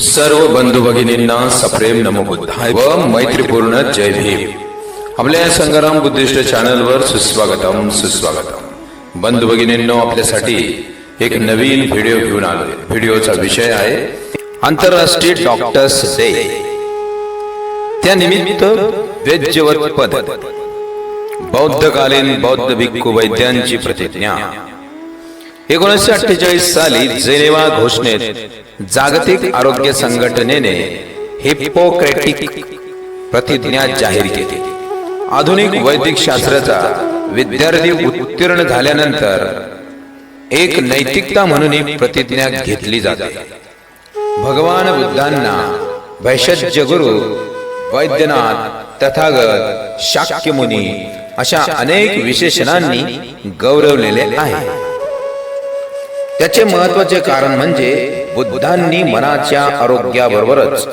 सर्व बंधू भगिनींना सप्रेम नमोबुद्धाय व मैत्रीपूर्ण जय भीम. आपल्या या संग्राम बुद्धिस्ट चॅनलवर सुस्वागतम सुस्वागतम. बंधू भगिनींनो आपल्यासाठी एक नवीन व्हिडिओ घेऊन आलोय. व्हिडिओचा विषय आहे आंतरराष्ट्रीय डॉक्टर्स डे. त्यानिमित्त वेद्यवत पद. बौद्धकालीन बौद्ध भिक्खू वैद्यांची प्रतिज्ञा. एकोणीसशे अठ्ठेचाळीस साली जेनेवा घोषणेत जागतिक आरोग्य संघटनेने हिपोक्रेटिक प्रतिज्ञा जाहीर केली. आधुनिक वैदिक शास्त्राचा विद्यार्थी उत्तीर्ण झाल्यानंतर एक नैतिकता म्हणून ही प्रतिज्ञा घेतली जाते. भगवान बुद्धांना वैशज्य गुरु वैद्यनाथ तथागत शाक्यमुनी अशा अनेक विशेषणांनी गौरवलेले आहे. त्याचे महत्त्वाचे कारण म्हणजे बुद्धांनी मनाच्या आरोग्याबरोबरच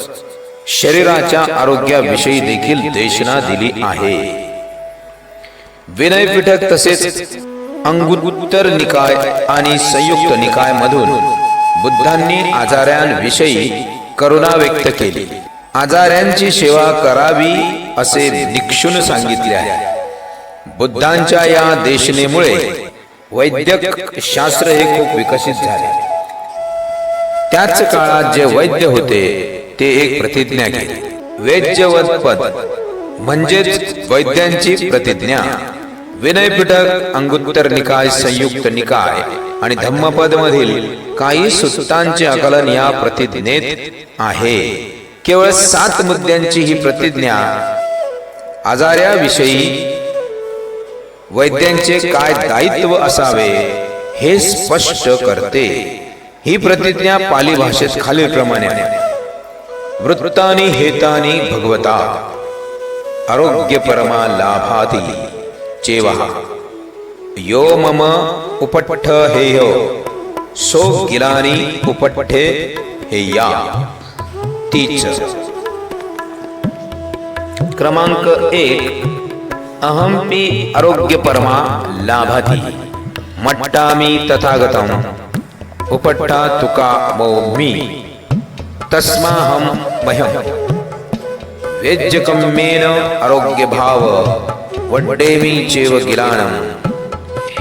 शरीराच्या आरोग्याविषयी देखील देशना दिली आहे. विनय पिठक तसेच अंगुत्तर निकाय आणि संयुक्त निकाय मधून बुद्धांनी आजाऱ्यांविषयी करुणा व्यक्त केली. आजाऱ्यांची सेवा करावी असे निक्षून सांगितले आहे. बुद्धांच्या या देशनेमुळे वैद्यक शास्त्र हे खूप विकसित झाले. त्याच काळात जे वैद्य होते ते एक प्रतिज्ञा केली. वैद्यवत पद. म्हणजेच वैद्यांची प्रतिज्ञा. विनयपिटक अंगुत्तर निकाय संयुक्त निकाय आणि धम्मपद मधील काही सूत्रांचे आकलन या प्रतिज्ञेत आहे. केवळ सात मुद्द्यांची ही प्रतिज्ञा आजाराविषयी वैद्यांचे काय दायित्व असावे हे स्पष्ट करते. ही प्रतिज्ञा पाली भाषेत खालील प्रमाणे. आहे वृत्तानी हेतानी भगवता. आरोग्य परमा लाभाती. चेवा. यो मम उपट्ठ हेय. सो गिलानी उपट्ठे हेया. तीच. क्रमांक एक. अहमपि आरोग्य परमा लाभाती. मट्टामी तथागतम. उपट्टा तुका मौमी तस्माहम मह्यम वेज्यकम्येन आरोग्य भाव वड्डेमी चेव गिलानम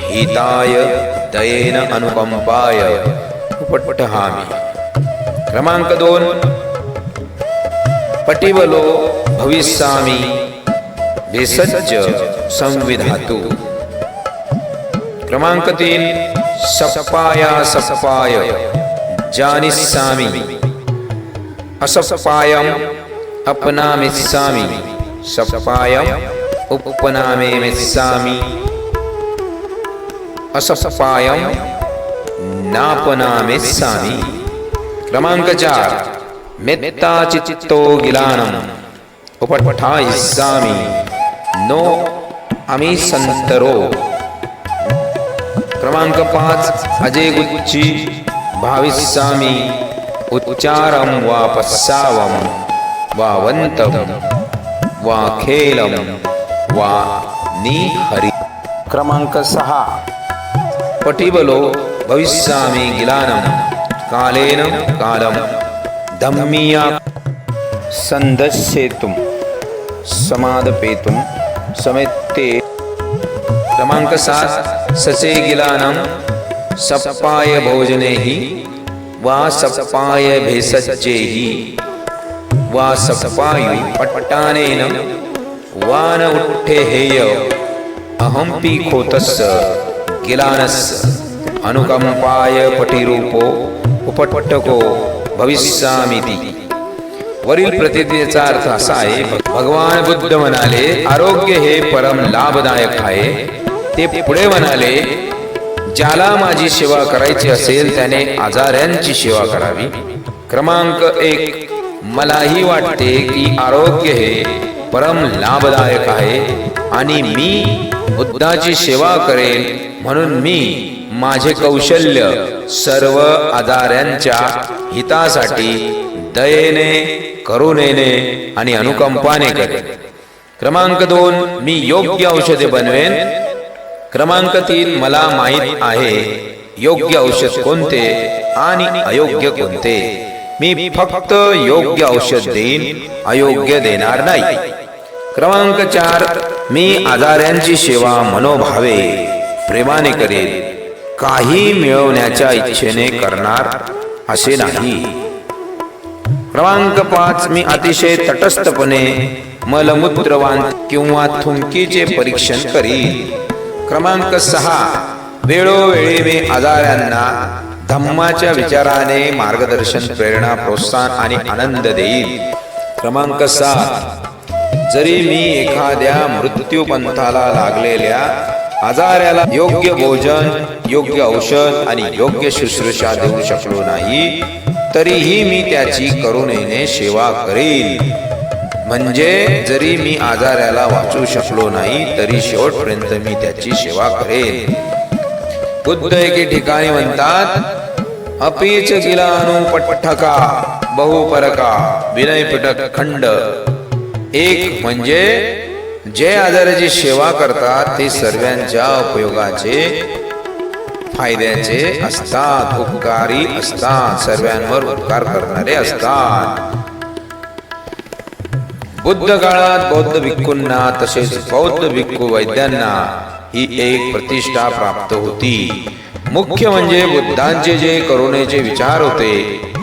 हिताय दयेन अनुकंपाय उपट्टहामी। क्रमांक दोन। पटिवलो भविष्यामी। भेसज्ज संविधातू। क्रमांक तीन। सपाया सपाय। जानिस्सामी असपायम अपनामिस्सामी सपायम नापनामिस्सामी क्रमांक चार। चित्तो गिलानम नो आम्ही संतरो क्रमांक पाच अजय गुच्ची. भाविस्सामी उच्चारम वा पस्सावम वा वंतम वा खेलम वा निहरी क्रमांक सहा. पटिबलो. भविष्यामी गिलानम. कालेन कालम. धम्मिया संदस्येतुम. समादपेतुम. समेत्ते क्रमांक सात सचे गिलानम सपाय भोजनेहि वा सपाय भेसज्जेहि वा सपायु पट्टानेन वा न उठ्ठे हेय अहंपि खोतस्य गिलानस्य अनुकंपाय पटिरूपो उपट्टको भविष्यामिति। वरील प्रतिज्ञेचा अर्थ असा आहे भगवान बुद्ध म्हणाले आरोग्य हे परम लाभदायक आहे ते पुढे म्हणाले ज्याला माझी सेवा करायची असेल त्याने आजाऱ्यांची सेवा करावी. क्रमांक एक मलाही वाटते की आरोग्य हे परम लाभदायक आहे आणि मी बुद्धाची सेवा करेन म्हणून मी माझे कौशल्य सर्व आजाऱ्यांच्या हितासाठी दयेने करुणेने आणि अनुकंपाने करेन. क्रमांक दोन मी योग्य औषधे बनवेन क्रमांक तीन मला माहीत आहे. योग्य औषध कोणते आणि अयोग्य कोणते? मी फक्त योग्य औषध देईन अयोग्य देणार नाही. क्रमांक चार मी आजाऱ्यांची सेवा मनोभावे प्रेमाने करेन. काही मिळवण्याच्या इच्छेने करणार असे नाही. क्रमांक पाच मी अतिशय तटस्थपणे मलमूत्रवान किंवा थुंकीचे परीक्षण करीन. क्रमांक सहा. वेळोवेळी मी आजाऱ्यांना धम्माच्या विचाराने मार्गदर्शन प्रेरणा प्रोत्साहन आणि आनंद देईल क्रमांक सात. जरी मी एखाद्या मृत्यूपंथाला लागलेल्या आजाऱ्याला योग्य भोजन योग्य औषध आणि योग्य शुश्रूषा देऊ शकलो नाही तरीही मी त्याची करुणेने सेवा करेल म्हणजे जरी मी आजाराला वाचू शकलो नाही तरी शेवटपर्यंत मी त्याची सेवा करेन. बुद्ध एके ठिकाणी म्हणतात अपीच गिला अनुपठका बहुपरका विनय पिटक खंड. एक म्हणजे जे आजाराची सेवा करतात ते सर्वांच्या उपयोगाचे फायद्याचे असतात उपकारी असतात सर्वांवर उपकार करणारे असतात. बुद्ध काळात बौद्ध भिक्खूंना तसेच बौद्ध भिक्खू वैद्यांना ही एक प्रतिष्ठा प्राप्त होती. मुख्य म्हणजे बुद्धांचे जे करुणेचे विचार होते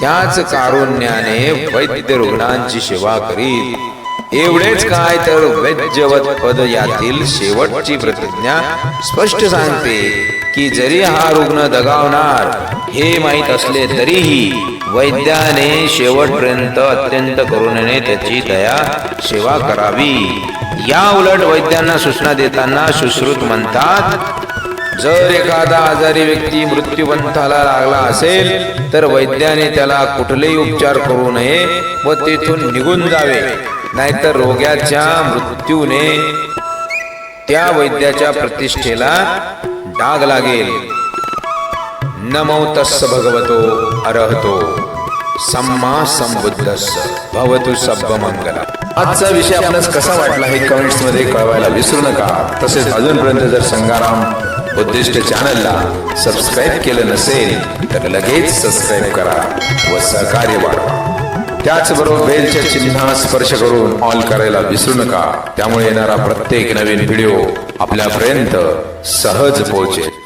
त्याच कारुण्याने वैद्य रुग्णांची सेवा करीत. एवढेच काय तर वैद्यवत पद यातील शेवटची प्रतिज्ञा स्पष्ट सांगते. की जरी हा रुग्ण दगावणार हे माहीत असले तरीही वैद्याने शेवटपर्यंत अत्यंत करुणेने त्याची दया सेवा करावी. या उलट वैद्यांना सूचना देताना सुश्रुत म्हणतात जर एखादा आजारी व्यक्ती मृत्यूपंथाला लागला असेल तर वैद्याने त्याला कुठलेही उपचार करू नये व तेथून निघून जावे. नाहीतर रोग्याच्या मृत्यूने त्या वैद्याच्या प्रतिष्ठेला डाग लागेल. नमो तस्स भगवतो अरहतो. सम्मा संबुद्धस भवतु सब्ब मंगला आजचा विषय आपल्यास कसा वाटला हे कमेंट्समध्ये कळवायला विसरू नका. तसेच अजूनपर्यंत जर संगाराम उद्दिष्ट चॅनलला सबस्क्राईब केलं नसेल तर लगेच सबस्क्राईब करा व सहकार्य वाढवा. त्याचबरोबर बेलच्या चिन्हास स्पर्श करून ऑल करायला विसरू नका. त्यामुळे येणारा प्रत्येक नवीन व्हिडिओ आपल्यापर्यंत सहज पोहोचेल.